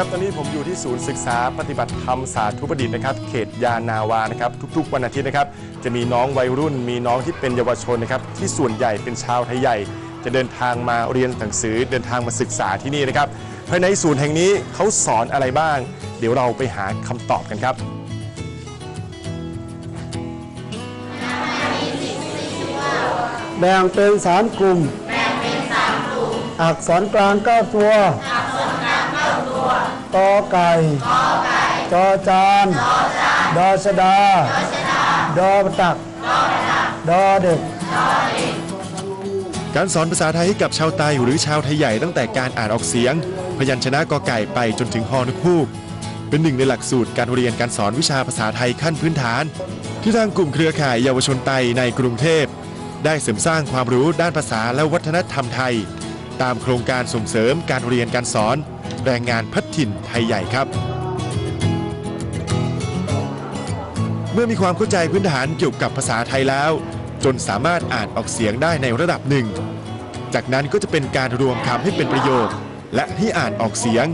ครับ ตอนนี้ผมอยู่ที่ศูนย์ศึกษาปฏิบัติธรรมสาธุประดิษฐ์นะครับ เขตยานาวานะครับ ทุกๆ วันอาทิตย์นะครับ จะมีน้องวัยรุ่น มีน้องที่เป็นเยาวชนนะครับ ที่ส่วนใหญ่เป็นชาวไทยใหญ่ จะเดินทางมาเรียนหนังสือ เดินทางมาศึกษาที่นี่นะครับภายในศูนย์แห่งนี้เขาสอนอะไรบ้าง เดี๋ยวเราไปหาคำตอบกันครับ แบ่งเป็นสามกลุ่มอักษรกลางเก้าตัว ตอไก่จอจานดอชดา ดอประตัก ดอเด็ก การสอนภาษาไทยให้กับชาวไตหรือชาวไทยใหญ่ตั้งแต่การอ่านออกเสียง พยัญชนะกอไก่ไปจนถึงฮอนกฮูก เป็นหนึ่งในหลักสูตรการเรียนการสอนวิชาภาษาไทยขั้นพื้นฐาน ที่ทางกลุ่มเครือข่ายเยาวชนไตในกรุงเทพ ได้เสริมสร้างความรู้ด้านภาษาและวัฒนธรรมไทย ตามโครงการส่งเสริมการเรียนการสอน แรงงานพัฒถิ่นไทยใหญ่ครับ เมื่อมีความเข้าใจพื้นฐานเกี่ยวกับภาษาไทยแล้ว จนสามารถอ่านออกเสียงได้ในระดับหนึ่ง จากนั้นก็จะเป็นการรวมคำให้เป็นประโยค และให้อ่านออกเสียง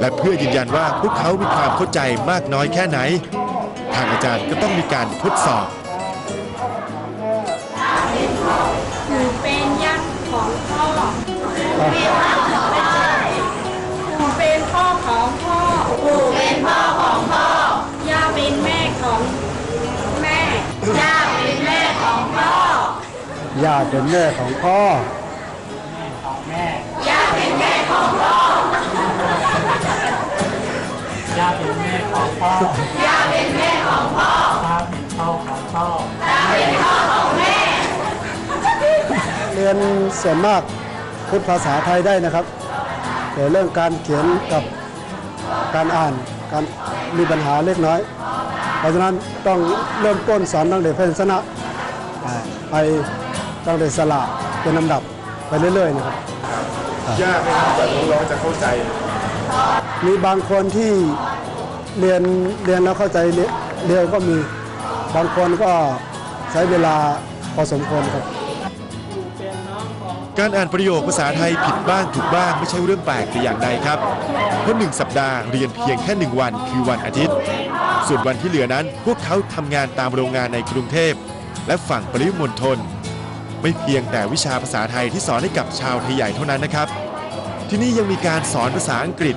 และเพื่อยืนยันว่าพวกเขามีความเข้าใจมากน้อยแค่ไหน ทางอาจารย์ก็ต้องมีการทดสอบ หนูเป็นพ่อของพ่อหนูเป็นพ่อของพ่อย่าเป็นแม่ของแม่ ย่าเป็นแม่ของพ่อย่าเป็นแม่ของพ่อ ย่าเป็นแม่ของพ่อย่าเป็นแม่ของพ่อย่าเป็นแม่ของพ่อตาเป็นพ่อของพ่อ ตาเป็นพ่อของแม่ เรียนส่วนมาก พูดภาษาไทยได้นะครับ แต่เรื่องการเขียนกับการอ่านการมีปัญหาเล็กน้อย เพราะฉะนั้นต้องเริ่มต้นสอนตั้งแต่เพนชนะอ่าไปตั้งแต่สละเป็นลำดับไปเรื่อยๆนะครับยากไหมครับแต่น้องๆจะเข้าใจ มีบางคนที่เรียนเรียนแล้วเข้าใจเร็วเร็วก็มีบางคนก็ใช้เวลาพอสมควรครับ การอ่านประโยคภาษาไทยผิดบ้างถูกบ้างไม่ใช่เรื่องแปลกแต่อย่างใดครับ เพราะหนึ่งสัปดาห์เรียนเพียงแค่หนึ่งวันคือวันอาทิตย์ ส่วนวันที่เหลือนั้น พวกเขาทำงานตามโรงงานในกรุงเทพ และฝั่งปริมณฑลไม่เพียงแต่วิชาภาษาไทยที่สอนให้กับชาวไทยใหญ่เท่านั้นนะครับ ที่นี่ยังมีการสอนภาษาอังกฤษ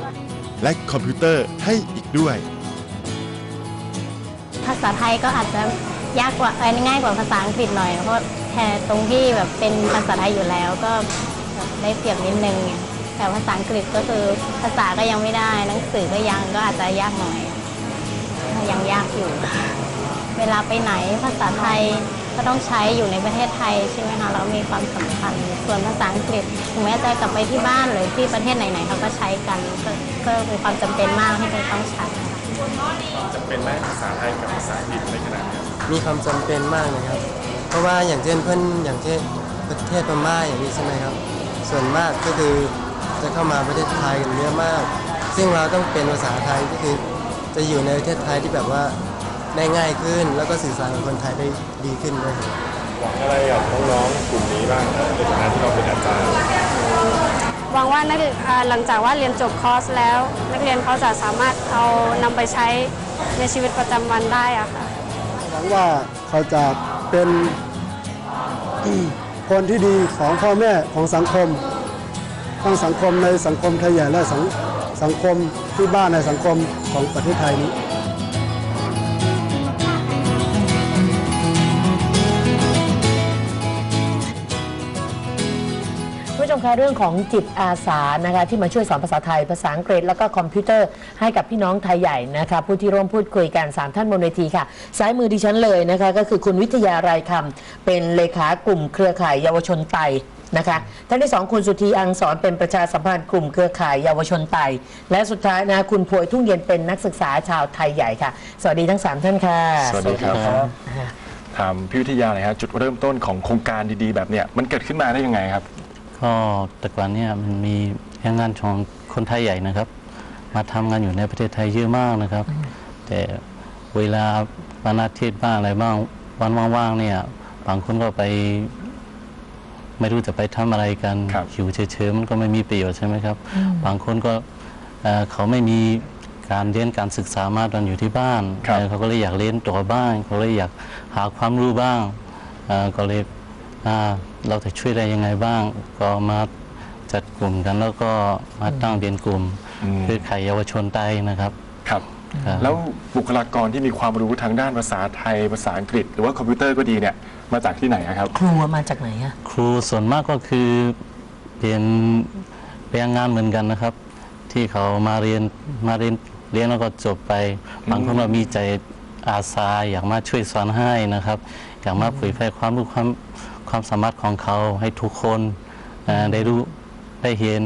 และคอมพิวเตอร์ให้อีกด้วย ภาษาไทยก็อาจจะยากกว่าเอ้ยง่ายกว่าภาษาอังกฤษหน่อยเพราะ แค่ตรงที่แบบเป็นภาษาไทยอยู่แล้วก็แบบได้เปรียบนิดนึงไงแต่ภาษาอังกฤษก็คือภาษาก็ยังไม่ได้ หนังสือก็ยังก็อาจจะยากหน่อย ยังยากอยู่ เวลาไปไหนภาษาไทยก็ต้องใช้อยู่ในประเทศไทยใช่ไหมคะแล้วมีความสำคัญส่วนภาษาอังกฤษถึงแม้จะกลับไปที่บ้านหรือที่ประเทศไหนๆเขาก็ใช้กันก็ก็มีความจำเป็นมากที่จะต้องใช้ค่ะจะเป็นไหมภาษาไทยกับภาษาอังกฤษในขณะนี้มีความจำเป็นมากนะครับ เพราะว่าอย่างเช่นเพื่อนอย่างเช่นประเทศพม่าอย่างนี้ใช่ไหมครับ ส่วนมากก็คือจะเข้ามาประเทศไทยกันเยอะมาก ซึ่งเราต้องเป็นภาษาไทยก็คือจะอยู่ในประเทศไทยที่แบบว่าได้ง่ายขึ้น แล้วก็สื่อสารกับคนไทยได้ดีขึ้นด้วยครับหวังอะไรกับน้องๆกลุ่มนี้บ้างในฐานะที่เราเป็นอาจารย์หวังว่านักเรียนหลังจากว่าเรียนจบคอร์สแล้ว นักเรียนเขาจะสามารถเอานำไปใช้ในชีวิตประจำวันได้อะค่ะหวังว่าเขาจะ เป็นคนที่ดีของพ่อแม่ของสังคมทั้งสังคมในสังคมไทยใหญ่และสังสังคมที่บ้านในสังคมของประเทศไทยนี้ คะเรื่องของจิตอาสานะคะที่มาช่วยสอนภาษาไทย ภาษาอังกฤษแล้วก็คอมพิวเตอร์ให้กับพี่น้องไทยใหญ่นะคะผู้ที่ร่วมพูดคุยกัน3ท่านบนเวทีค่ะซ้ายมือดิฉันเลยนะคะก็คือคุณวิทยารายคำเป็นเลขากลุ่มเครือข่ายเยาวชนไตนะคะท่านที่สองคุณสุธีอังสอนเป็นประชาสัมพันธ์กลุ่มเครือข่ายเยาวชนไตและสุดท้ายนะคุณพวยทุ่งเย็นเป็นนักศึกษาชาวไทยใหญ่ค่ะ สวัสดีทั้งสามท่านค่ะสวัสดีครับ ถามพี่วิทยาหน่อยครับจุดเริ่มต้นของโครงการดีๆ แบบเนี้ยมันเกิดขึ้นมาได้ยังไงครับ ก็แต่ก่อนเนี่ยมันมีแรงงานของคนไทยใหญ่นะครับ มาทำงานอยู่ในประเทศไทยเยอะมากนะครับ แต่เวลาวันอาทิตย์บ้างอะไรบ้างวันว่างๆเนี่ยบางคนก็ไป ไม่รู้จะไปทำอะไรกันครับอยู่เฉยๆมันก็ไม่มีประโยชน์ใช่ไหมครับ บางคนก็เอ่อเขาไม่มีการเรียนการศึกษามาตอนอยู่ที่บ้านครับเอ่อเขาก็เลยอยากเรียนตัวบ้าง เขาเลยอยากหาความรู้บ้างเอ่อก็เลยอ่า เราจะช่วยได้ยังไงบ้าง ก็มาจัดกลุ่มกันแล้วก็มาตั้งเรียนกลุ่มอืมคือไข่เยาวชนไทยนะครับครับครับ แล้วบุคลากรที่มีความรู้ทางด้านภาษาไทยภาษาอังกฤษ หรือว่าคอมพิวเตอร์ก็ดีเนี่ยมาจากที่ไหนอะครับ ครูมาจากไหนอะครูส่วนมากก็คือเรียนเรียนงานเหมือนกันนะครับ ที่เขามาเรียนมาเรียนเรียนแล้วก็จบไปบางคนก็มีใจอาสาอยากมาช่วยสอนให้นะครับ อยากมาเผยแพร่ความรู้ความความสามารถของเขาให้ทุกคนเอ่อได้รู้ได้เห็น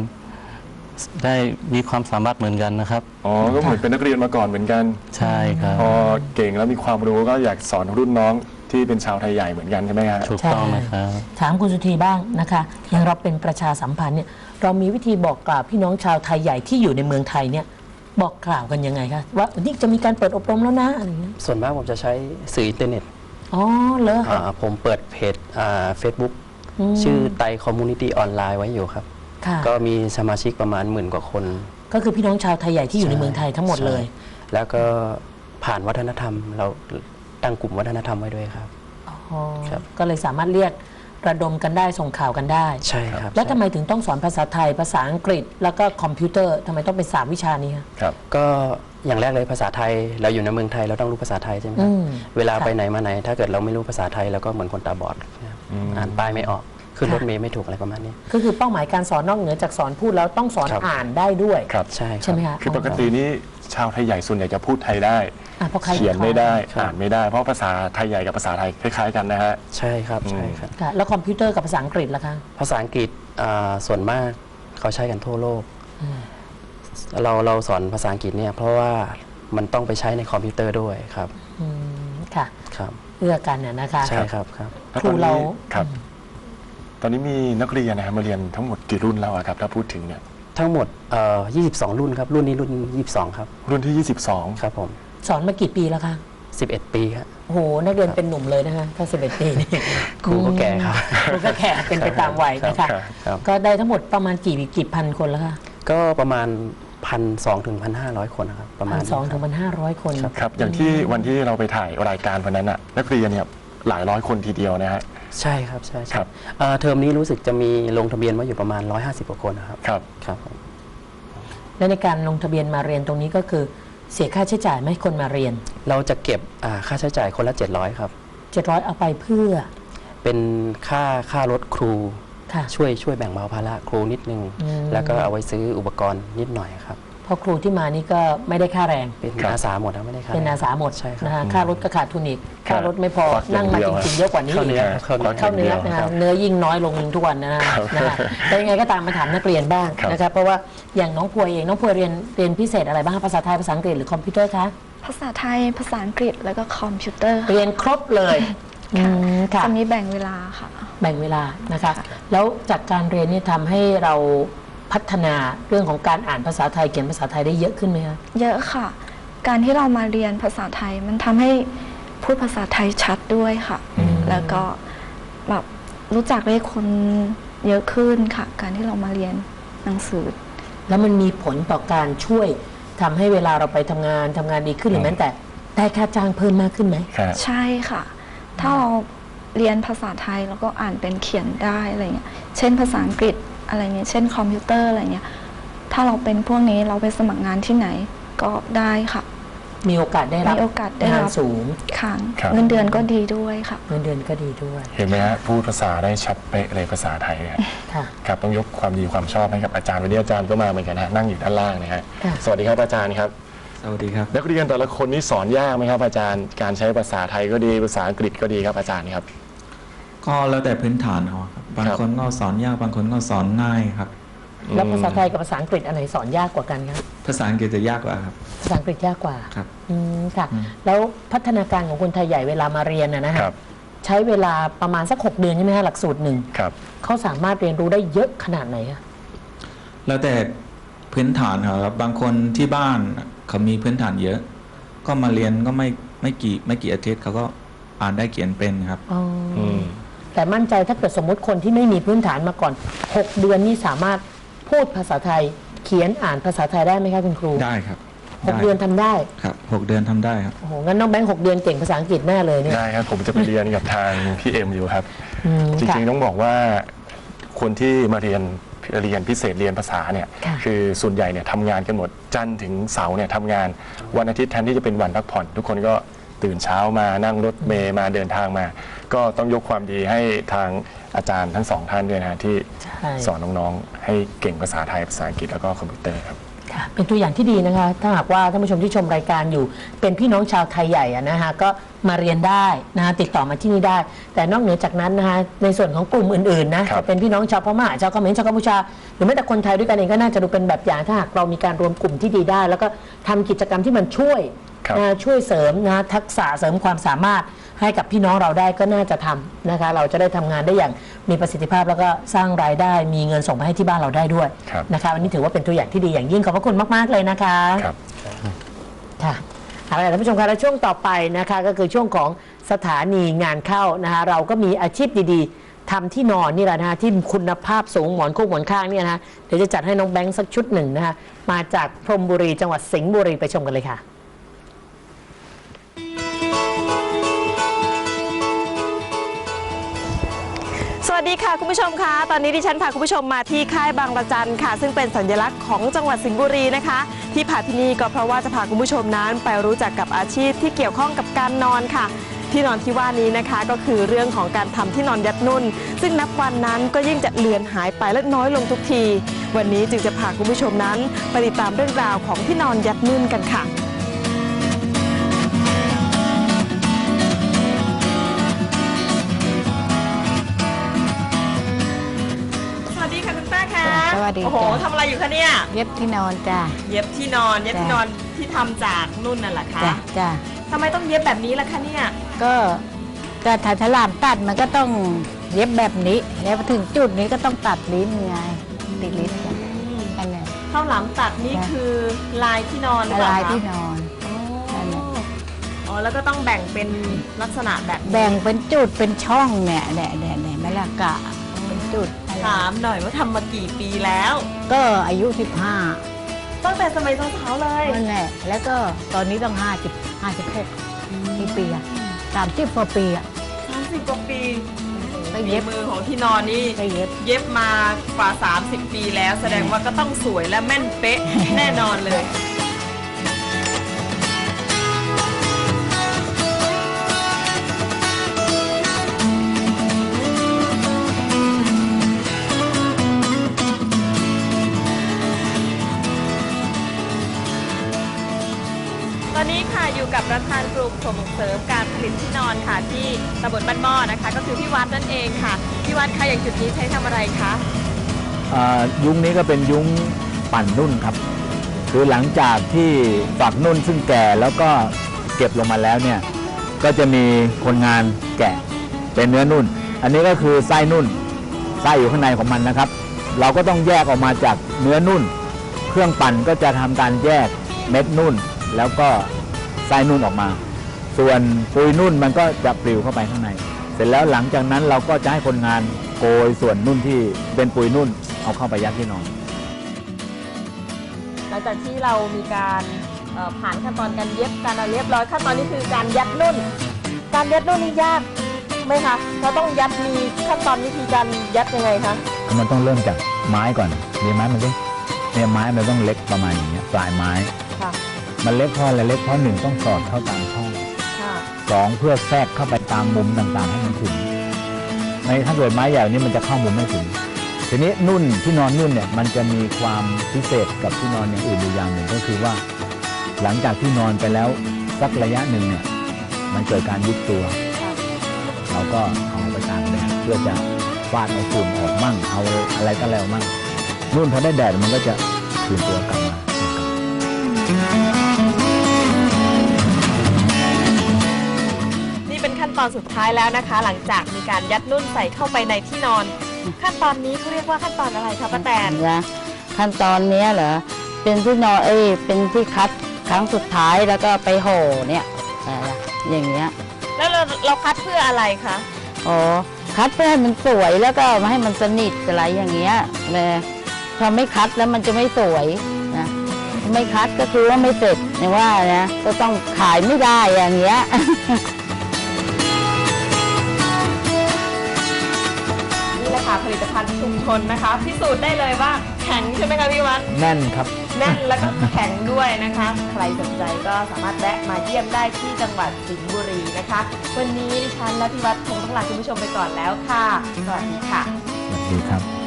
ได้มีความสามารถเหมือนกันนะครับ อ๋อ ก็เหมือนเป็นนักเรียนมาก่อนเหมือนกัน ใช่ครับ พอเก่งแล้วมีความรู้ก็อยากสอนรุ่นน้องที่เป็นชาวไทยใหญ่เหมือนกันใช่ไหมฮะถูกต้องนะครับ ถามคุณสุธีบ้างนะคะอย่างเราเป็นประชาสัมพันธ์เนี่ยเรามีวิธีบอกกล่าวพี่น้องชาวไทยใหญ่ที่อยู่ในเมืองไทยเนี่ยบอกกล่าวกันยังไงคะว่านี่จะมีการเปิดอบรมแล้วนะอะไรอย่างเงี้ยส่วนมากผมจะใช้สื่ออินเทอร์เน็ต อ๋อเหรออ่าผมเปิดเพจเฟซบุ๊กมชื่อไตคอมมูนิตี้ออนไลน์ไว้อยู่ครับ ค่ะ ก็มีสมาชิกประมาณหมื่นกว่าคน ก็คือพี่น้องชาวไทยใหญ่ที่อยู่ในใช่เมืองไทยทั้งหมดเลย ใช่แล้วก็ผ่านวัฒนธรรม เราตั้งกลุ่มวัฒนธรรมไว้ด้วยครับ อ๋อครับ ก็เลยสามารถเรียกระดมกันได้ส่งข่าวกันได้ ใช่ครับแล้วทำใช่ไมถึงต้องสอนภาษาไทย ภาษาอังกฤษ แล้วก็คอมพิวเตอร์ทำไมต้องเป็นสามวิชานี้คะ ครับ ก็ อย่างแรกเลยภาษาไทยเราอยู่ในเมืองไทยเราต้องรู้ภาษาไทยใช่ไหมคอืรับมเวลาค่ะไปไหนมาไหน ถ้าเกิดเราไม่รู้ภาษาไทยเราก็เหมือนคนตาบอดนะครับอืม อ่านป้ายไม่ออกขึ้นค่ะรถเมล์ไม่ถูกอะไรประมาณนี้ ก็คือเป้าหมายการสอนนอกเหนือจากสอนพูดแล้วต้องสอนครับ อ่านได้ด้วย ครับ ใช่ครับใช่ไหมคะคือปกตินี่ชาวไทยใหญ่ส่วนใหญ่จะพูดไทยได้ อะเพราะใครเขียนไม่ได้ครับ อ่านไม่ได้ เพราะภาษาไทยใหญ่กับภาษาไทยคล้ายๆกันนะฮะ ใช่ครับใช่อืมครับ ค่ะแล้วคอมพิวเตอร์กับภาษาอังกฤษล่ะคะ ภาษาอังกฤษอ่าส่วนมากเขาใช้กันทั่วโลก เราเราสอนภาษาอังกฤษเนี่ยเพราะว่ามันต้องไปใช้ในคอมพิวเตอร์ด้วยครับอืมค่ะครับเอื้อกันน่ะนะคะ ใช่ครับครับแล้วครูตอนเรานี้ครับ ตอนนี้มีนักเรียนนะครับมาเรียนทั้งหมดกี่รุ่นแล้วอะครับ ถ้าพูดถึงเนี่ย ทั้งหมดเอ่อ22 รุ่นครับรุ่นนี้รุ่น 22 ครับรุ่นที่ 22 ครับผมสอนมากี่ปีแล้วคะ11 ปีครับ โอ้โหนักเรียนเป็นหนุ่มเลยนะคะถ้าสิบเอ็ดปีนี่ครูก็แก่ครับ ครูก็แก่เป็นไปตามวัยนะคะ ครับครับก็ได้ทั้งหมดประมาณกี่กี่พันคนแล้วคะ ก็ประมาณ พันสองถึงพันห้าร้อยคนนะครับประมาพัณนสองถึงพันห้าร้อยคนครับครับอย่างที่วันที่เราไปถ่ายรายการวันนั้นอะนักเรียนเนี่ยหลายร้อยคนทีเดียวนะฮะ ใช่ครับใช่คใช่รับเอ่อเทอมนี้รู้สึกจะมีลงทะเบียนมาอยู่ประมาณ 150กว่าคนนะครับครับ ครับผมและในการลงทะเบียนมาเรียนตรงนี้ก็คือเสียค่าใช้จ่ายไหมคนมาเรียน เราจะเก็บอ่าค่าใช้จ่ายคนละ 700ครับ700 เอาไปเพื่อ เป็นค่าค่ารถครู ค่ะ ช่วยช่วยแบ่งเบาภาระครูนิดนึง อืม แล้วก็เอาไว้ซื้ออุปกรณ์นิดหน่อยครับ เพราะครูที่มานี่ก็ไม่ได้ค่าแรง เป็นครับ อาสาหมดนะไม่ได้ค่าเป็นอาสาหมดใช่ครับนะคะค่ารถก็ขาดทุนอีกครับค่ารถไม่พอควักอย่างนั่งมาเดียวจริงๆเยอะกว่านี้เข้าเนื้ออีกเข้าเนื้อ เข้าเนื้อนะครัคะบเนื้อยิ่งน้อยลงทุกวันนะนะคะนะคะแต่ยังไงก็ตามมาถามนักเรียนบ้างครับ นะคะเพราะว่าอย่างน้องพวยเองน้องพวยเรียนเรียนพิเศษอะไรบ้างคะภาษาไทยภาษาอังกฤษหรือคอมพิวเตอร์คะภาษาไทย ภาษาอังกฤษ แล้วก็คอมพิวเตอร์ค่ะเรียนครบเลยอืมค่ะจะมีแบ่งเวลาค่ะ แบ่งเวลานะคะ แล้วจากการเรียนนี่ทำให้เราพัฒนาเรื่องของการอ่านภาษาไทยเขียนภาษาไทยได้เยอะขึ้นไหมคะเยอะค่ะ การที่เรามาเรียนภาษาไทยมันทำให้พูดภาษาไทยชัดด้วยค่ะ แล้วก็แบบรู้จักเลขคนเยอะขึ้นค่ะ การที่เรามาเรียนหนังสือ แล้วมันมีผลต่อการช่วยทำให้เวลาเราไปทำงานทำงานดีขึ้นหรือแม้แต่ได้ค่าจ้างเพิ่มมากขึ้นไหม ครับ ใช่ค่ะ ถ้าเรา เรียนภาษาไทยแล้วก็อ่านเป็นเขียนได้อะไรเงี้ย เช่นภาษาอังกฤษอะไรเงี้ย เช่นคอมพิวเตอร์อะไรเงี้ย ถ้าเราเป็นพวกนี้เราไปสมัครงานที่ไหนก็ได้ค่ะ มีโอกาสได้รับมีโอกาสได้รับงานสูง ค่ะครับ เงินเดือนก็ดีด้วยค่ะ เงินเดือนก็ดีด้วยเห็นไหมฮะพูดภาษาได้ชัดเป๊ะเลยภาษาไทยเนี่ยค่ะ ครับต้องยกความดีความชอบให้กับอาจารย์วันนี้อาจารย์ก็มาเหมือนกันนะฮะนั่งอยู่ด้านล่างนะฮะค่ะ สวัสดีครับอาจารย์ครับ สวัสดีครับ นักเรียนแต่ละคนนี่สอนยากไหมครับ อาจารย์ การใช้ภาษาไทยก็ดีภาษาอังกฤษก็ดีครับอาจารย์ครับ ก็แล้วแต่พื้นฐานเอาครับบางคนก็สอนยากบางคนก็สอนง่ายครับ แล้วภาษาไทยกับภาษาอังกฤษอันไหนสอนยากกว่ากันครับภาษาอังกฤษจะยากกว่าครับ ภาษาอังกฤษยากกว่าครับ อืมค่ะอืมแล้วพัฒนาการของคนไทยใหญ่เวลามาเรียนนะนะฮะครับ ใช้เวลาประมาณสักหกเดือนใช่ไหมฮะหลักสูตรหนึ่งครับ เขาสามารถเรียนรู้ได้เยอะขนาดไหนอะแล้วแต่พื้นฐานครับบางคนที่บ้าน เขามีพื้นฐานเยอะ ก็มาเรียนก็ไม่ไม่กี่ไม่กี่อาทิตย์เขาก็อ่านได้เขียนเป็นครับอ๋อออืมแต่มั่นใจถ้าเกิดสมมติคนที่ไม่มีพื้นฐานมาก่อน 6 เดือนนี่สามารถพูดภาษาไทย เขียนอ่านภาษาไทยได้ไหมคะคุณครูได้ครับหกเดือนทำได้ครับหกเดือนทำได้ครับ โอ้โหงั้นน้องแบงค์หกเดือนเก่งภาษาอังกฤษแน่เลยเนี่ยได้ครับ ผมจะไปเรียนกับทางพี่เอ็มอยู่ครับ อืมจค่ะ ริงๆต้องบอกว่าคนที่มาเรียน เรียนพิเศษเรียนภาษาเนี่ยค่ะ คือส่วนใหญ่เนี่ยทำงานกันหมดจันทร์ถึงเสาร์เนี่ยทำงาน วันอาทิตย์แทนที่จะเป็นวันพักผ่อน ทุกคนก็ตื่นเช้ามานั่งรถเมย์มาเดินทางมา ก็ต้องยกความดีให้ทางอาจารย์ทั้งสองท่านด้วยนะฮะที่ใช่ สอนน้องๆให้เก่งภาษาไทยภาษาอังกฤษแล้วก็คอมพิวเตอร์ครับค่ะ เป็นตัวอย่างที่ดีนะคะ ถ้าหากว่าท่านผู้ชมที่ชมรายการอยู่ เป็นพี่น้องชาวไทยใหญ่อะนะคะก็มาเรียนได้นะคะติดต่อมาที่นี่ได้ แต่นอกเหนือจากนั้นนะคะในส่วนของกลุ่มอื่นๆนะครับ จะเป็นพี่น้องชาวพม่าชาวเขมรชาวกัมพูชา หรือแม้แต่คนไทยด้วยกันเองก็น่าจะดูเป็นแบบอย่างถ้าหากเรามีการรวมกลุ่มที่ดีได้ แล้วก็ทำกิจกรรมที่มันช่วย ครับ นะช่วยเสริมนะทักษะเสริมความสามารถ ให้กับพี่น้องเราได้ก็น่าจะทำนะคะ เราจะได้ทำงานได้อย่างมีประสิทธิภาพแล้วก็สร้างรายได้มีเงินส่งมาให้ที่บ้านเราได้ด้วยครับ นะคะวันนี้ถือว่าเป็นตัวอย่างที่ดีอย่างยิ่งขอบพระคุณมาก ๆ เลยนะคะ ครับ ค่ะเอาละท่านผู้ชมคะและช่วงต่อไปนะคะก็คือช่วงของสถานีงานเข้านะคะเราก็มีอาชีพดีๆทำที่นอนนี่แหละนะคะที่คุณภาพสูงหมอนคู่หมอนข้างเนี่ยนะคะเดี๋ยวจะจัดให้น้องแบงค์สักชุดหนึ่งนะคะมาจากพรหมบุรีจังหวัดสิงห์บุรีไปชมกันเลยค่ะ ดีค่ะคุณผู้ชมคะ ตอนนี้ดิฉันพาคุณผู้ชมมาที่ค่ายบางระจันค่ะ ซึ่งเป็นสัญลักษณ์ของจังหวัดสิงห์บุรีนะคะ ที่พาที่นี่ก็เพราะว่าจะพาคุณผู้ชมนั้น ไปรู้จักกับอาชีพที่เกี่ยวข้องกับการนอนค่ะ ที่นอนที่ว่านี้นะคะ ก็คือเรื่องของการทำที่นอนยัดนุ่น ซึ่งนับวันนั้นก็ยิ่งจะเลือนหายไปและน้อยลงทุกที วันนี้จึงจะพาคุณผู้ชมนั้นไปติดตามเรื่องราวของที่นอนยัดนุ่นกันค่ะ ดีโอ้โหจ้ะทำอะไรอยู่คะเนี่ย เย็บที่นอนจ้ะ เย็บที่นอน เย็บจ้ะที่นอนที่ทำจากนุ่นน่ะเหรอคะจ้ะจ้ะทำไมต้องเย็บแบบนี้ล่ะคะเนี่ย ก็ก็ถ้าฉลามตัดมันก็ต้องเย็บแบบนี้ แล้วพอถึงจุดนี้ก็ต้องตัดลิ้นไงติดลิ้นจ้ะอันนี้ข้าวหลามตัดนี่จ้ะ คือลายที่นอนหรือเปล่าลายคะที่นอนอันนี้อ๋อแล้วก็ต้องแบ่งเป็นลักษณะแบบนี้แบ่งเป็นจุดเป็นช่องเนี่ยเนี่ยเนี่ยเนี่ยไม่ละกะเป็นจุดอะไร ถามหน่อยว่าทำมากี่ปีแล้ว ก็อายุตั้งแต่สมัยสาวๆเลย15นั่นแหละ แล้วก็ตอนนี้ต้อง 50 56กี่ปีอะสามสิบกว่าปีอะ30กว่าปีก็เย็บฝีมือของที่นอนนี่ ก็เย็บ เย็บมากว่า 30 ปีแล้ว แสดงว่าก็ต้องสวยและแม่นเป๊ะแน่นอนเลย นนี้ค่ะอยู่กับประธานกลุ่มส่งเสริมการผลิตที่นอนค่ะที่ตำบลบ้านหม้อนะคะ ก็คือพี่วัดนั่นเองค่ะพี่วัดค่ะอย่างจุดนี้ใช้ทำอะไรคะอ่ายุ้งนี้ก็เป็นยุ้งปั่นนุ่นครับ คือหลังจากที่ฝักนุ่นซึ่งแก่แล้วก็เก็บลงมาแล้วเนี่ยก็จะมีคนงานแกะเป็นเนื้อนุ่น อันนี้ก็คือไส้นุ่นไส้อยู่ข้างในของมันนะครับ เราก็ต้องแยกออกมาจากเนื้อนุ่น เครื่องปั่นก็จะทำการแยกเม็ดนุ่น แล้วก็ ไส้นุ่นออกมา ส่วนปุยนุ่นมันก็จะปลิวเข้าไปข้างใน เสร็จแล้วหลังจากนั้นเราก็จะให้คนงานโกยส่วนนุ่นที่เป็นปุยนุ่นเอาเข้าไปยัดที่นอน หลังจากที่เรามีการเอ่อผ่านขั้นตอนการเย็บการอะไรเรียบร้อยขั้นตอนนี้คือการยัดนุ่น การยัดนุ่นนี่ยากไหมคะเราต้องยัดมีขั้นตอนวิธีการยัดยังไงคะมันต้องเริ่มจากไม้ก่อนดีไม้มันต้องเนี่ยไม้มันต้องเล็กประมาณอย่างเงี้ยปลายไม้ค่ะ มันเล็กเพราะอะไรเล็กเพราะหนึ่งต้องสอดเข้าตามช่องค่ะสองเพื่อแทรกเข้าไปตามมุมต่างๆ ให้มันถึง ในถ้าเกิดไม้ใหญ่นี่มันจะเข้ามุมไม่ถึง ทีนี้นุ่นที่นอนนุ่นเนี่ยมันจะมีความพิเศษกับที่นอนอย่างอื่นอยู่อย่างหนึ่งก็คือว่า หลังจากที่นอนไปแล้วสักระยะหนึ่งเนี่ยมันเกิดการยุบตัว เราก็เอาไปตากแดดเพื่อจะฟาดเอาฝุ่นออกมั่งเอาอะไรก็แล้วมั่งนุ่นพอได้แดดมันก็จะคืนตัวกลับมา อนสุดท้ายแล้วนะคะ หลังจากมีการยัดนุ่นใส่เข้าไปในที่นอน ขั้นตอนนี้เขาเรียกว่าขั้นตอนอะไรคะป้าแตนนะขั้นตอนเนี้ยเหรอเป็นที่นอนเอ้ยเป็นที่คัดครั้งสุดท้ายแล้วก็ไปห่อเนี่ยอะไรอย่างเงี้ยแล้วเราเราคัดเพื่ออะไรคะอ๋อคัดเพื่อให้มันสวยแล้วก็มาให้มันสนิทอะไรอย่างเงี้ยเลยพอไม่คัดแล้วมันจะไม่สวยนะไม่คัดก็คือว่าไม่เสร็จอย่างว่านะก็ต้องขายไม่ได้อย่างเงี้ย ผลิตภัณฑ์ชุมชนนะคะ พิสูจน์ได้เลยว่าแข็งใช่ไหมคะพี่วัดแน่นครับ แน่นแล้วก็แข็งด้วยนะคะ ใครสนใจก็สามารถแวะมาเยี่ยมได้ที่จังหวัดสิงห์บุรีนะคะ วันนี้ดิฉันและพี่วัดคงต้องลาคุณผู้ชมไปก่อนแล้วค่ะสวัสดีค่ะสวัสดีครับ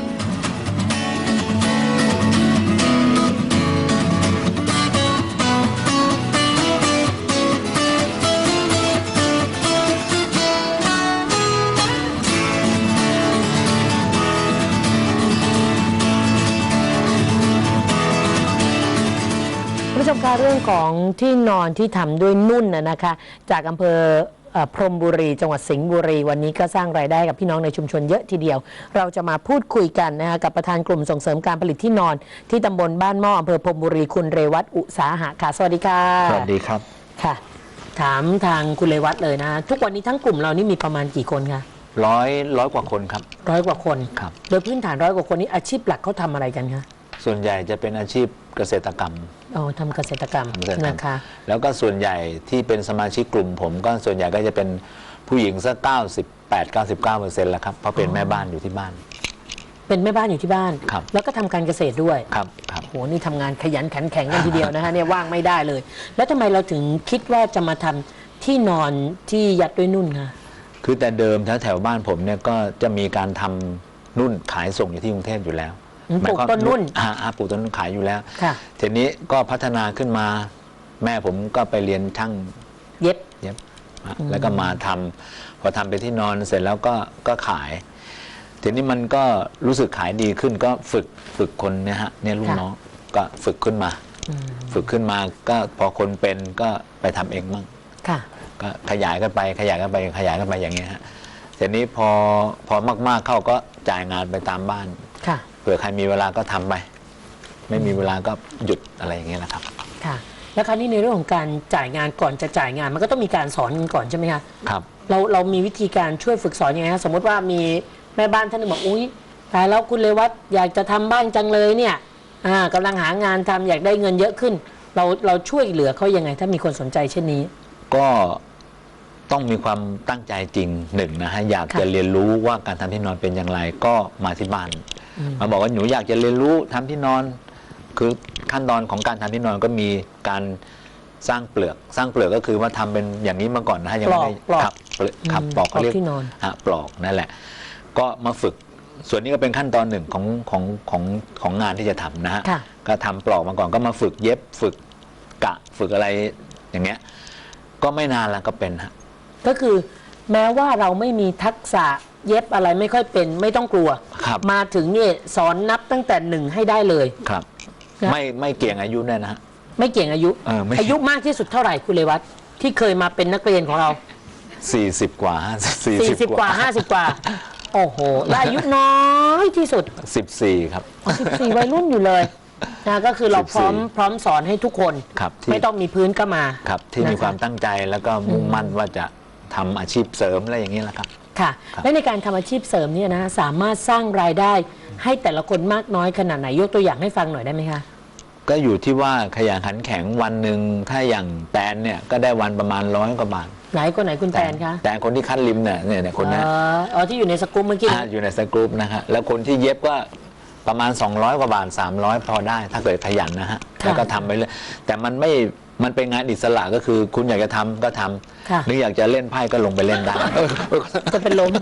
ผู้ชมคะเรื่องของที่นอนที่ทำด้วยนุ่นนะนะคะ จากอำเภอเอ่อพรหมบุรี จังหวัดสิงห์บุรี วันนี้ก็สร้างรายได้กับพี่น้องในชุมชนเยอะทีเดียว เราจะมาพูดคุยกันนะคะกับประธานกลุ่มส่งเสริมการผลิตที่นอน ที่ตำบลบ้านหม้ออำเภอพรหมบุรีคุณเรวัตอุตสาหะค่ะสวัสดีค่ะสวัสดีครับค่ะ ถามทางคุณเรวัตเลยนะ ทุกวันนี้ทั้งกลุ่มเรานี่มีประมาณกี่คนคะร้อยร้อยกว่าคนครับร้อยกว่าคนครับโดยพื้นฐานร้อยกว่าคนนี้อาชีพหลักเขาทำอะไรกันคะส่วนใหญ่จะเป็นอาชีพ เกษตรกรรมอ๋อทำเกษตรกรรมเกษตรกรรมนะคะ แล้วก็ส่วนใหญ่ที่เป็นสมาชิกกลุ่มผมก็ส่วนใหญ่ก็จะเป็นผู้หญิงสัก98 99เปอร์เซ็นต์แล้วครับเพราะเป็นแม่บ้านอยู่ที่บ้าน เป็นแม่บ้านอยู่ที่บ้าน ครับ แล้วก็ทำการเกษตรด้วยครับครับ โหนี่ทำงานขยันขันแข็งกันทีเดียวนะคะเนี่ยว่างไม่ได้เลย แล้วทำไมเราถึงคิดว่าจะมาทำที่นอนที่ยัดด้วยนุ่นคะคือแต่เดิมแถวแถวๆบ้านผมเนี่ยก็จะมีการทำนุ่นขายส่งอยู่ที่กรุงเทพอยู่แล้วอืม ปลูกหมายความต้นนุ่นอ่าอ่าปลูกต้นนุ่นขายอยู่แล้วค่ะทีนี้ก็พัฒนาขึ้นมา แม่ผมก็ไปเรียนช่างเย็บเย็บอะอืมแล้วก็มาทำพอทำเป็นที่นอนเสร็จแล้วก็ก็ขายทีนี้มันก็รู้สึกขายดีขึ้นก็ฝึกฝึกคนเนี่ยฮะเนี่ยลูกน้องก็ฝึกขึ้นมาอืมฝึกขึ้นมาก็พอคนเป็นก็ไปทำเองมั่งค่ะก็ขยายกันไปขยายกันไปขยายกันไปอย่างเงี้ยฮะทีนี้พอพอมาก ๆเข้าก็จ่ายงานไปตามบ้านค่ะ เผื่อใครมีเวลาก็ทำไป ไม่มีเวลาก็หยุดอะไรอย่างเงี้ยนะครับค่ะ แล้วคราวนี้ในเรื่องของการจ่ายงานก่อนจะจ่ายงาน มันก็ต้องมีการสอนกันก่อนใช่ไหมคะครับเราเรามีวิธีการช่วยฝึกสอนยังไงคะสมมติว่ามีแม่บ้านท่านหนึงบอกอุ้ยตายแล้วคุณเลยวัดอยากจะทำบ้านจังเลยเนี่ยอ่ากำลังหางานทำอยากได้เงินเยอะขึ้น เราเราช่วยเหลือเขายังไง ถ้ามีคนสนใจเช่นนี้ ก็ต้องมีความตั้งใจจริงหนึ่งนะฮะอยากค่ะจะเรียนรู้ว่าการทำที่นอนเป็นอย่างไรก็มาที่บ้านอื มมาบอกว่าหนูอยากจะเรียนรู้ทำที่นอน คือขั้นตอนของการทำที่นอนก็มีการสร้างเปลือก สร้างเปลือกก็คือว่าทำเป็นอย่างนี้มาก่อนนะฮะยังไม่ได้ปลอกครับเปลือกครับอืมปลอกเขาเรียกปลอกที่นอนฮะปลอกนั่นแหละ ก็มาฝึกส่วนนี้ก็เป็นขั้นตอนหนึ่งของของของของงานที่จะทำนะฮะค่ะก็ทำปลอกมาก่อนก็มาฝึกเย็บฝึกกะฝึกอะไรอย่างเงี้ย ก็ไม่นานแล้วก็เป็นฮะก็คือ แม้ว่าเราไม่มีทักษะเย็บอะไรไม่ค่อยเป็นไม่ต้องกลัว ครับ มาถึงเนี่ยสอนนับตั้งแต่หนึ่งให้ได้เลย ครับ นะ ไม่ไม่เกี่ยงอายุด้วยนะฮะไม่เกี่ยงอายุเออไม่อายุมากที่สุดเท่าไหร่คุณเลวัตที่เคยมาเป็นนักเรียนของเรา สี่สิบกว่าสี่40 กว่า 50 กว่า โอ้โหและอายุน้อยที่สุด สิบสี่ครับ 14 วัยรุ่นอยู่เลยนะก็คือเราพร้อม14พร้อมสอนให้ทุกคน ครับที่ ไม่ต้องมีพื้นก็มาครับที่มีนะคะความตั้งใจแล้วก็มุ่งมั่นว่าจะ ทำอาชีพเสริมอะไรอย่างนี้แหละครับ ค่ะ ครับ และในการทำอาชีพเสริมเนี่ยนะสามารถสร้างรายได้ให้แต่ละคนมากน้อยขนาดไหนยกตัวอย่างให้ฟังหน่อยได้ไหมคะก็อยู่ที่ว่าขยันขันแข็งวันหนึ่งถ้าอย่างแตนเนี่ยก็ได้วันประมาณร้อยกว่าบาทไหนคนไหนคุณแตนคะแต่คนที่คัดริมเนี่ยเนี่ยเนี่ยคนเนี้ย เอ่ออ๋อที่อยู่ในสกู๊ปเมื่อกี้ อ่าอยู่ในสกรูปนะฮะแล้วคนที่เย็บก็ประมาณ 200 กว่าบาท 300 พอได้ ถ้าเกิดขยันนะฮะ ค่ะ แล้วก็ทำไปเลยแต่มันไม่ มันเป็นงานอิสระก็คือคุณอยากจะทำก็ทำค่ะ หรืออยากจะเล่นไพ่ก็ลงไปเล่นได้ จะเป็นลม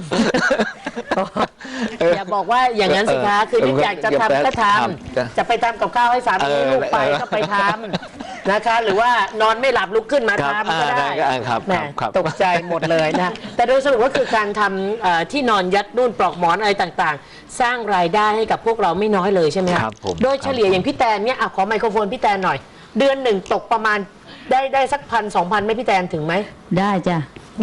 อย่าบอกว่าอย่างนั้นสิคะ คือที่อยากจะทำก็ทำจะไปทำกับข้าวให้สามีให้ลูกไปก็ไปทำนะคะ หรือว่านอนไม่หลับลุกขึ้นมาครับทำก็อ่าได้อ่าครับแหมครับครับตกใจหมดเลยนะ แต่โดยสรุปก็คือการทำเอ่อที่นอนยัดนุ่นปลอกหมอนอะไรต่างๆสร้างรายได้ให้กับพวกเราไม่น้อยเลยใช่ไหมะครับผม โดยเฉลี่ยอย่างพี่แตนเนี่ยอะขอไมโครโฟนพี่แตนหน่อย เดือนหนึ่งตกประมาณได้ได้สักพันสองพันไหมพี่แตนถึงไหม ได้จ้ะ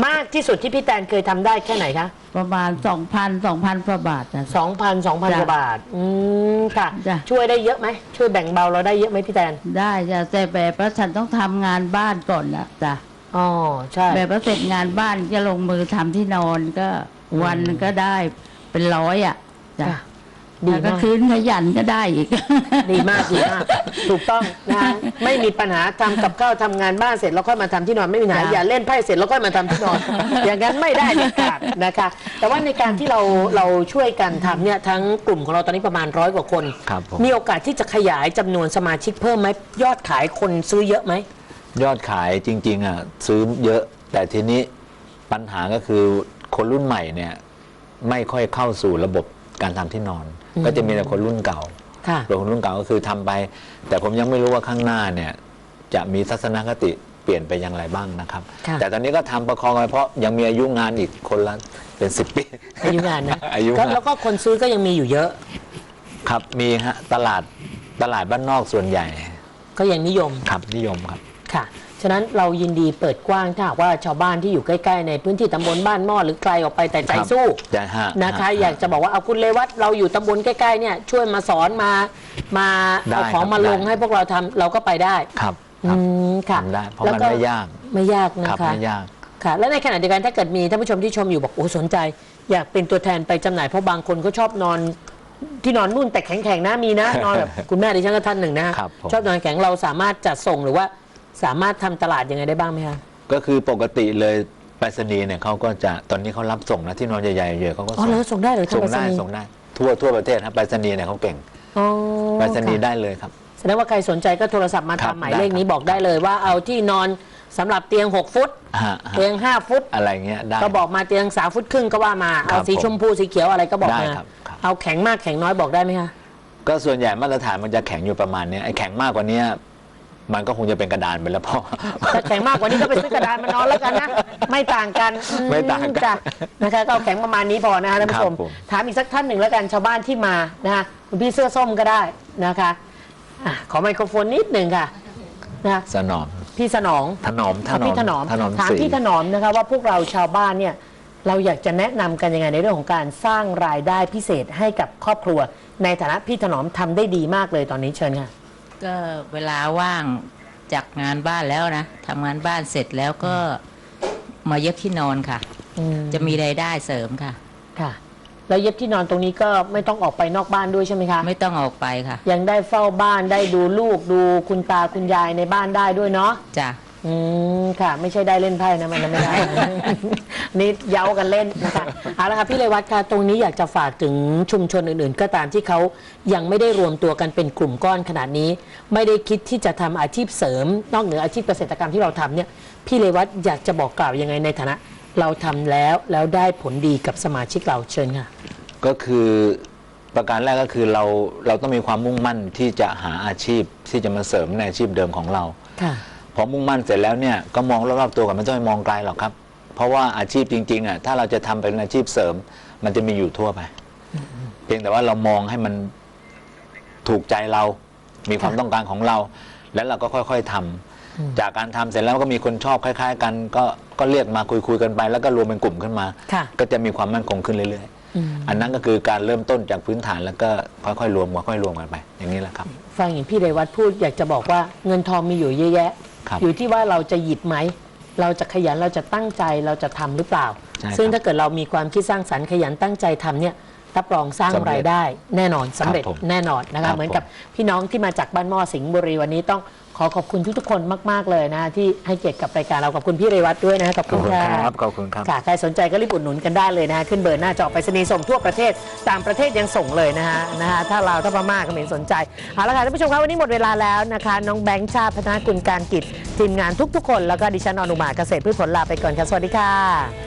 มากที่สุดที่พี่แตนเคยทำได้แค่ไหนคะประมาณ2,000 2,000กว่าบาทจ้ะ สองพันสองพันจ้ะกว่าบาท อืมค่ะ จ้ะ ช่วยได้เยอะไหม ช่วยแบ่งเบาเราได้เยอะไหมพี่แตนได้จ้ะแต่แบบว่าฉันต้องทำงานบ้านก่อนนะจ้ะอ๋อใช่ แบบว่าเสร็จงานบ้านจะลงมือทำที่นอนก็วันหนึ่งก็ได้เป็นร้อยอะจ้ะค่ะ ดีแล้วก็มากคืนขยันก็ได้อีก ดีมากดีมาก ถูกต้องนะคะไม่มีปัญหาทำกับข้าวทำงานบ้านเสร็จแล้วค่อยมาทำที่นอนไม่มีปัญหาจ้ะ อย่าเล่นไพ่เสร็จแล้วค่อยมาทำที่นอน อย่างนั้นไม่ได้เด็ดขาดนะคะ แต่ว่าในการที่เราเราช่วยกันทำเนี่ยทั้งกลุ่มของเราตอนนี้ประมาณร้อยกว่าคนครับผม มีโอกาสที่จะขยายจำนวนสมาชิกเพิ่มไหมยอดขายคนซื้อเยอะไหม ยอดขายจริง ๆ อะ ซื้อเยอะ แต่ทีนี้ปัญหาก็คือคนรุ่นใหม่เนี่ย ไม่ค่อยเข้าสู่ระบบการทำที่นอนอืม ก็จะมีแต่คนรุ่นเก่าค่ะโดยคนรุ่นเก่าก็คือทำไป แต่ผมยังไม่รู้ว่าข้างหน้าเนี่ยจะมีทัศนคติเปลี่ยนไปอย่างไรบ้างนะครับ ค่ะ แต่ตอนนี้ก็ทำประคองไว้เพราะยังมีอายุงานอีกคนละเป็นสิบปี อายุงานนะอายุก็งาน แล้วก็คนซื้อก็ยังมีอยู่เยอะ ครับมีฮะตลาดตลาดบ้านนอกส่วนใหญ่ก็ยังนิยม ครับนิยมครับ ค่ะ ฉะนั้นเรายินดีเปิดกว้างถ้าหากว่าชาวบ้านที่อยู่ใกล้ๆในพื้นที่ตำบลบ้านหม้อหรือไกลออกไปแต่ใจครับสู้จะฮะนะคะฮอยากจะบอกว่าเอาคุณเลวัตเราอยู่ตำบลใกล้ๆเนี่ยช่วยมาสอนมามาได้เอาของครับมาลงได้ ให้พวกเราทำเราก็ไปได้ครับอืมค่ะทำได้เพราะแล้วมันก็ไม่ยากไม่ยากนะครับคะไม่ยาก ค่ะ และในขณะเดียวกันถ้าเกิดมีท่านผู้ชมที่ชมอยู่บอกโอ้สนใจ อยากเป็นตัวแทนไปจำหน่ายเพราะบางคนก็ชอบนอนที่นอนนุ่นแต่แข็งๆนะมีนะนอนแบบ คุณแม่ดิฉันก็ท่านหนึ่งนะครับผม ชอบนอนแข็งเราสามารถจัดส่งหรือว่า สามารถทำตลาดยังไงได้บ้างไหมคะก็คือปกติเลยไปรษณีย์เนี่ยเขาก็จะตอนนี้เขารับส่งนะที่นอนใหญ่ๆเยอะเขาก็อ๋อส่งแล้วส่งได้เหรือทางส่งไปรษได้ณีย์ส่งได้ ทั่วทั่วประเทศครับไปรษณีย์เนี่ยเขาเก่งอ๋อไปรษณีย์ค่ะได้เลยครับ แสดงว่าใครสนใจก็โทรศัพท์มาครัตาบมหมายเลขได้ครับ นี้บอกได้เลยว่าเอาที่นอนสำหรับเตียง 6 ฟุต ฮะฮะเตียง 5 ฟุต อะไรเงี้ยได้ ก็บอกมาเตียง3ฟุตครึ่งก็ว่ามาครัเอาบสีผมชมพูสีเขียวอะไรก็บอกได้มา ครับครับ เอาแข็งมากแข็งน้อยบอกได้ไหมคะ ก็ส่วนใหญ่มาตรฐานมันจะแข็งอยู่ประมาณเนี้ยไอ้แข็งมากกว่าเนี้ย มันก็คงจะเป็นกระดานไปแล้วเพราะถ้าแข็งมากกว่านี้ก็ไปซื้อกระดานมานอนแล้วกันนะ ไม่ต่างกันอืไม่ต่างกันจ้ะนะคะก็เอาแข็งประมาณนี้พอนะคะท่านผู้ชม ครับผม ถามอีกสักท่านหนึ่งแล้วกันชาวบ้านที่มานะคะคุณพี่เสื้อส้มก็ได้นะคะอะขอไมโครโฟนนิดหนึ่งค่ะนะคะสนอมพี่สนอง ถนอมถถามนอพี่มถนอมถนอมถามสีพี่ถนอมนะคะว่าพวกเราชาวบ้านเนี่ยเราอยากจะแนะนำกันยังไงในเรื่องของการสร้างรายได้พิเศษให้กับครอบครัว ในฐานะพี่ถนอมทำได้ดีมากเลยตอนนี้เชิญค่ะ ก็เวลาว่างจากงานบ้านแล้วนะทำงานบ้านเสร็จแล้วก็มาเย็บที่นอนค่ะจะมีรายได้เสริมค่ะ ค่ะ แล้วเย็บที่นอนตรงนี้ก็ไม่ต้องออกไปนอกบ้านด้วยใช่ไหมคะ ไม่ต้องออกไปค่ะยังได้เฝ้าบ้านได้ดูลูกดูคุณตาคุณยายในบ้านได้ด้วยเนาะ จ้ะ อืมค่ะ ไม่ใช่ได้เล่นไพ่นะมันไม่ได้ นี่เย้ากันเล่นนะคะเอาละค่ะพี่เลวัตค่ะตรงนี้อยากจะฝากถึงชุมชนอื่นๆ ก็ตามที่เขายังไม่ได้รวมตัวกันเป็นกลุ่มก้อนขนาดนี้ ไม่ได้คิดที่จะทำอาชีพเสริม นอกเหนืออาชีพเกษตรกรรมที่เราทำเนี่ยพี่เลวัตอยากจะบอกกล่าวยังไงในฐานะ เราทำแล้วแล้วได้ผลดีกับสมาชิกเราเชิญค่ะ ก็คือประการแรกก็คือเราเราต้องมีความมุ่งมั่นที่จะหาอาชีพที่จะมาเสริมในอาชีพเดิมของเรา ค่ะ พอมุ่งมั่นเสร็จแล้วเนี่ยก็มองรอบๆตัวกันไม่ต้องไปมองไกลหรอกครับ เพราะว่าอาชีพจริงๆอะถ้าเราจะทำเป็นอาชีพเสริม มันจะมีอยู่ทั่วไป เพียงแต่ว่าเรามองให้มันถูกใจเรา มีความต้องการของเรา แล้วเราก็ค่อยๆทำจากการทำเสร็จแล้วก็มีคนชอบคล้าย ๆ กัน ก็ก็เรียกมาคุยๆกันไป แล้วก็รวมเป็นกลุ่มขึ้นมาค่ะก็จะมีความมั่นคงขึ้นเรื่อยๆ อันนั้นก็คือการเริ่มต้นจากพื้นฐานแล้วก็ค่อยๆรวมค่อยๆรวมกันไป อย่างนี้แหละครับ ฟังอย่างพี่เรวัตพูดอยากจะบอกว่าเงินทองมีอยู่เยอะแยะ ครับอยู่ที่ว่าเราจะหยิบไหม เราจะขยันเราจะตั้งใจเราจะทำหรือเปล่า ใช่ครับซึ่งถ้าเกิดเรามีความคิดสร้างสรรค์ขยันตั้งใจทำเนี่ยรับรองสร้างสำเร็จรายได้ แน่นอนสำเร็จครับผมแน่นอนนะครัคะบเหมือนกับพี่น้องที่มาจากบ้านหม้อสิงห์บุรีวันนี้ต้อง ขอขอบคุณทุกๆคนมาก ๆ เลยนะ ที่ให้เกียรติกับรายการเราขอบคุณพี่เรวัตด้วยนะขอบขคุอบณคุณค่ะครับขอบคุณครับค่ะใครสนใจก็รีบอุดหนุนกันได้เลยนะฮะขึ้นเบอร์หน้าจอไปรษณีย์ส่งทั่วประเทศต่างประเทศยังส่งเลยนะฮะนะฮะถ้าเราวถ้าพม่าก็ไม่เห็นสนใจเอาละค่ะท่านผู้ชมครับวันนี้หมดเวลาแล้วนะคะ น้องแบงค์ชาติพัฒนากุลการกิจทีมงานทุก ๆ คนแล้วก็ดิฉันอนุมาเกษตรพืชผลลาไปก่อนค่ะสวัสดีค่ะ